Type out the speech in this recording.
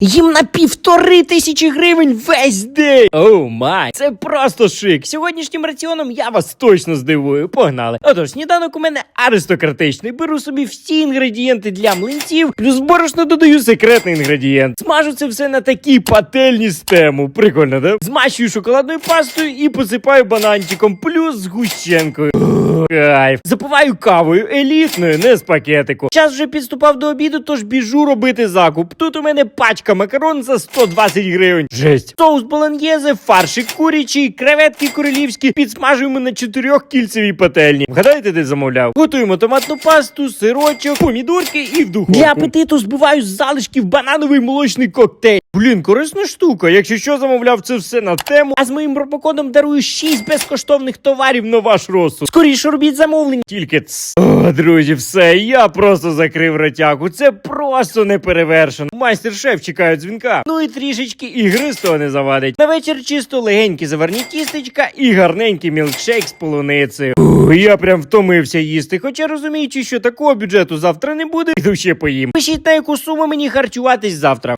Їм на півтори тисячі гривень весь день. Оу май, це просто шик. Сьогоднішнім раціоном я вас точно здивую. Погнали. Отож, сніданок у мене аристократичний. Беру собі всі інгредієнти для млинців, плюс борошно додаю секретний інгредієнт. Смажу це все на такій пательні з тему. Прикольно, да? Змащую шоколадною пастою і посипаю бананчиком, плюс згущенкою. Кайф. Запиваю кавою елітною, не з пакетику. Час вже підступав до обіду, тож біжу робити закуп. Тут у мене пачка макарон за 120 гривень. Жесть. Соус болоньєзе, фаршик курячий, креветки королівські. Підсмажуємо на чотирьохкільцевій пательні. Вгадайте, де замовляв? Готуємо томатну пасту, сирочок, помідорки і в духовку. Для апетиту збиваю з залишків банановий молочний коктейль. Блін, корисна штука. Якщо що замовляв це все на тему. А з моїм промокодом дарую 6 безкоштовних товарів на ваш розсуд. Скоріше робіть замовлення. Тільки ц. О, друзі, все, я просто закрив ротяку. Це просто неперевершено. Майстер-шеф чекає дзвінка. Ну і трішечки ігри з того не завадить. На вечір чисто легенькі заварні тістечка і гарненький мілкшейк з полуницею. Я прям втомився їсти. Хоча розуміючи, що такого бюджету завтра не буде, йду ще поїм. Пишіть на яку суму мені харчуватись завтра.